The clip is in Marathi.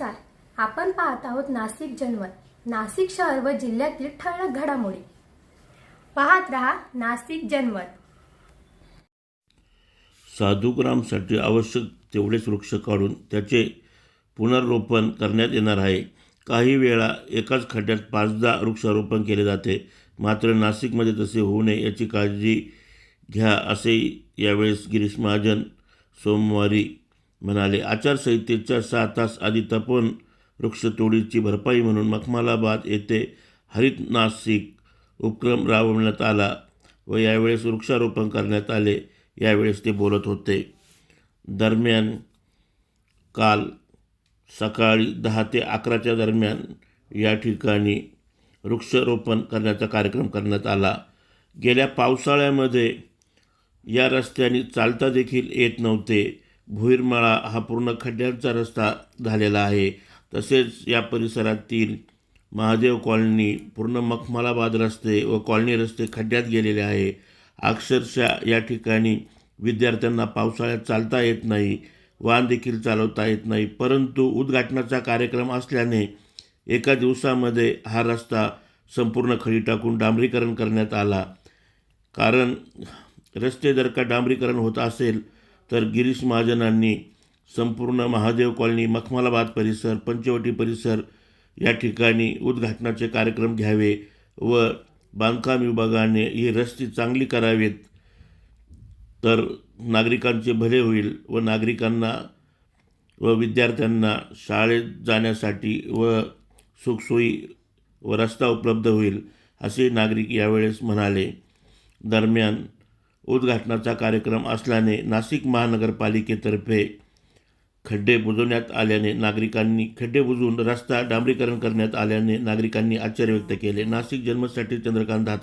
नमस्कार. आपण पाहत आहोत नाशिक जनमत नाशिक शहर व जिल्ह्यातील ठळक घडामोडी. पाहत रहा नाशिक जनमत साधुग्रामसाठी आवश्यक तेवढेच वृक्ष काढून त्याचे पुनर्रोपण करण्यात येणार आहे. काही वेळा एकाच खड्ड्यात पाचदा वृक्षारोपण केले जाते. मात्र नाशिकमध्ये तसे होऊ नये याची काळजी घ्या असे यावेळेस गिरीश महाजन सोमवारी म्हणाले आचारसंहितेच्या सहा तास आधी तपन वृक्षतोडीची भरपाई म्हणून मखमालाबाद येथे हरित नाशिक उपक्रम राबवण्यात आला व यावेळेस वृक्षारोपण करण्यात आले. यावेळेस ते बोलत होते. दरम्यान काल सकाळी दहा ते अकराच्या दरम्यान या ठिकाणी वृक्षारोपण करण्याचा कार्यक्रम करण्यात आला. गेल्या पावसाळ्यामध्ये या रस्त्याने चालता देखील येत नव्हते. भुईरमाळा हा पूर्ण खड्ड्यांचा रस्ता झालेला आहे. तसेच या परिसरातील महादेव कॉलनी पूर्ण मखमालाबाद रस्ते व कॉलनी रस्ते खड्ड्यात गेलेले आहे. अक्षरशः या ठिकाणी विद्यार्थ्यांना पावसाळ्यात चालता येत नाही वाहन देखील चालवता येत नाही. परंतु उद्घाटनाचा कार्यक्रम असल्याने एका दिवसामध्ये हा रस्ता संपूर्ण खडी टाकून डांबरीकरण करण्यात आला. कारण रस्ते जर का डांबरीकरण होत असेल तर गिरीश महाजनांनी संपूर्ण महादेव कॉलनी मखमालाबाद परिसर पंचवटी परिसर या ठिकाणी उद्घाटनाचे कार्यक्रम घ्यावे व बांधकाम विभागाने ही रस्ते चांगली करावेत. तर नागरिकांचे भले होईल व नागरिकांना व विद्यार्थ्यांना शाळेत जाण्यासाठी व सुखसोयी व रस्ता उपलब्ध होईल असे नागरिक यावेळेस म्हणाले. दरम्यान उद्घाटनाचा कार्यक्रम असल्याने नाशिक महानगरपालिकेतर्फे खड्डे बुजवण्यात आल्याने नागरिकांनी खड्डे बुजवून रस्ता डांबरीकरण करण्यात आल्याने नागरिकांनी आश्चर्य व्यक्त केले. नाशिक जन्मसाठी चंद्रकांत धात्र